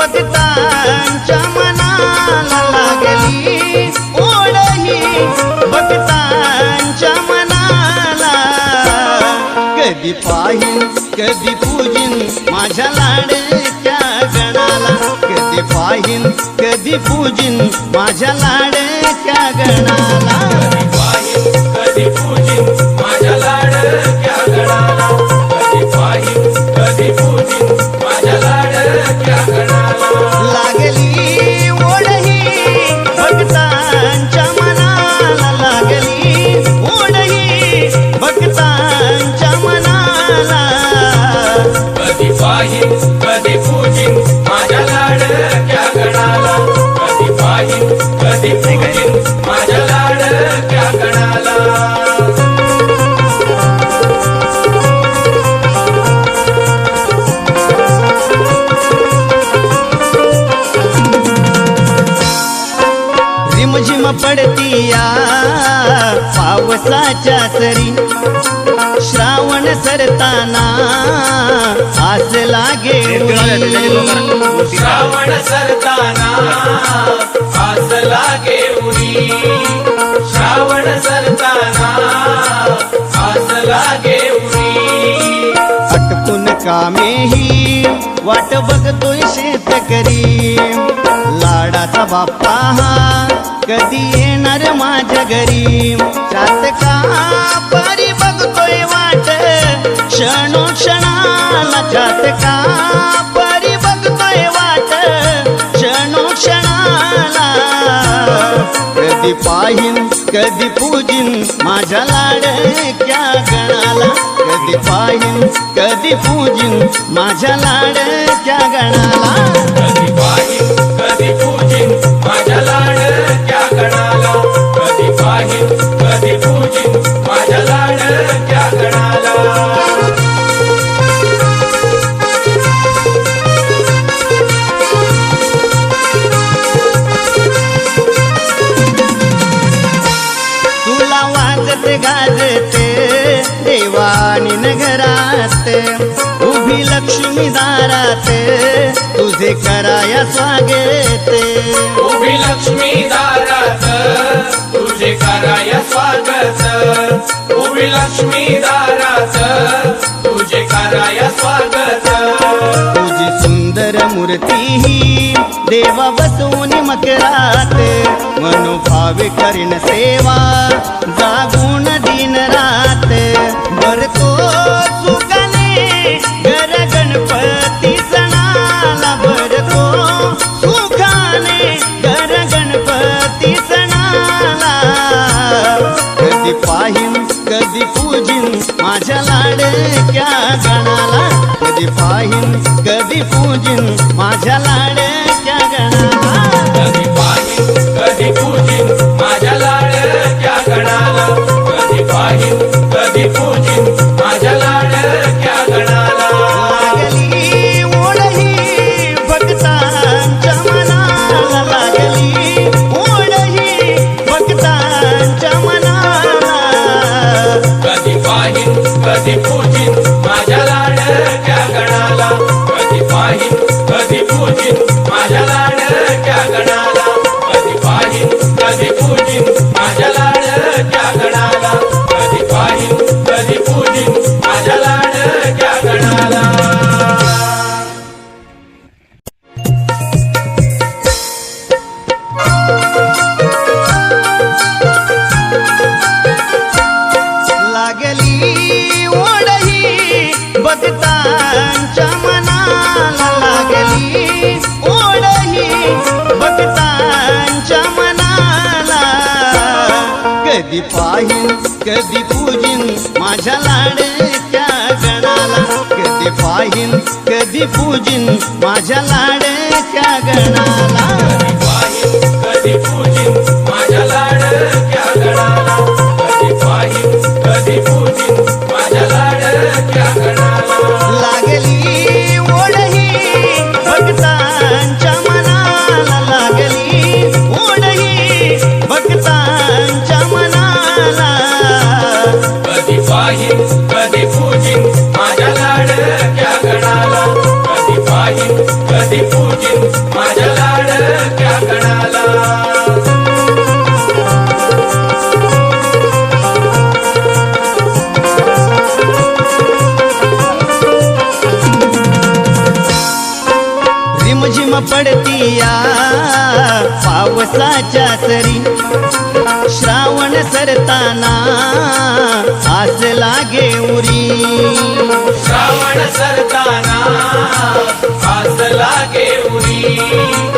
भक्तांच्या मनाला लागली ओढही. भक्तांच्या मनाला कधी पाहिन कधी पूजिन माझ्या लाडक्या गणाला. कधी पाहिन कधी पूजिन माझ्या लाडक्या गणाला. पाहिन कधी पूजिन माझ्या लाडक्या गणाला कधी पाहिन कधी पूजिन. रिमझिम पडतीया. पावसाच्या सरी श्रावण सरताना आस लागे उरी. श्रावण सरताना आस लागे उरी श्रावण सरताना आस लागे उरी अटकून कामेही वाट बघतोय शेतकरी. बाप्पा हा कधी येणार माझ्या घरी? जात का? परी बघतोय वाट. क्षणोक्षणाला जात का? परी बघतोय वाट. क्षणोक्षणाला. कधी पाहिन कधी पूजिन माझ्या लाडक्या गणाला. कधी पाहिन कधी पूजिन माझ्या लाडक्या गणाला. कधी कधी माझ्या लाडक्या गणाला गाजते देवानी नगरात उभी लक्ष्मी दारात तुझे कराया स्वागत. उभी लक्ष्मी लक्ष्मी दारात तुझे कराय स्वागत. तुझी सुंदर मूर्ती ही देवा बसून मकरात. मनोभावे करीन सेवा जागून दिन रात. भरतो सुखाने घर गणपती सणाला. भरतो सुखाने घर गणपती सणाला. कधी पाहिन कधी पूजिन माझ्या लाडक्या गणाला कधी पाहिन कधी पूजिन माझ्या लाडक्या गणाला कधी पाहिन कधी पूजिन माझ्या लाडक्या गणाला. कधी पाहिन कधी पूजिन माझ्या लाडक्या गणाला. कधी पाहिन कधी पूजिन माझ्या लाडक्या गणाला. कधी पाहिन कधी पूजिन माझ्या लाडक्या गणाला. लागली ओढही भक्तांच्या मनाला. लागली ओढही भक्तांच्या पडतीया. पावसाच्या सरी श्रावण सरताना आस लागे उरी. श्रावण सरताना आस लागे उरी.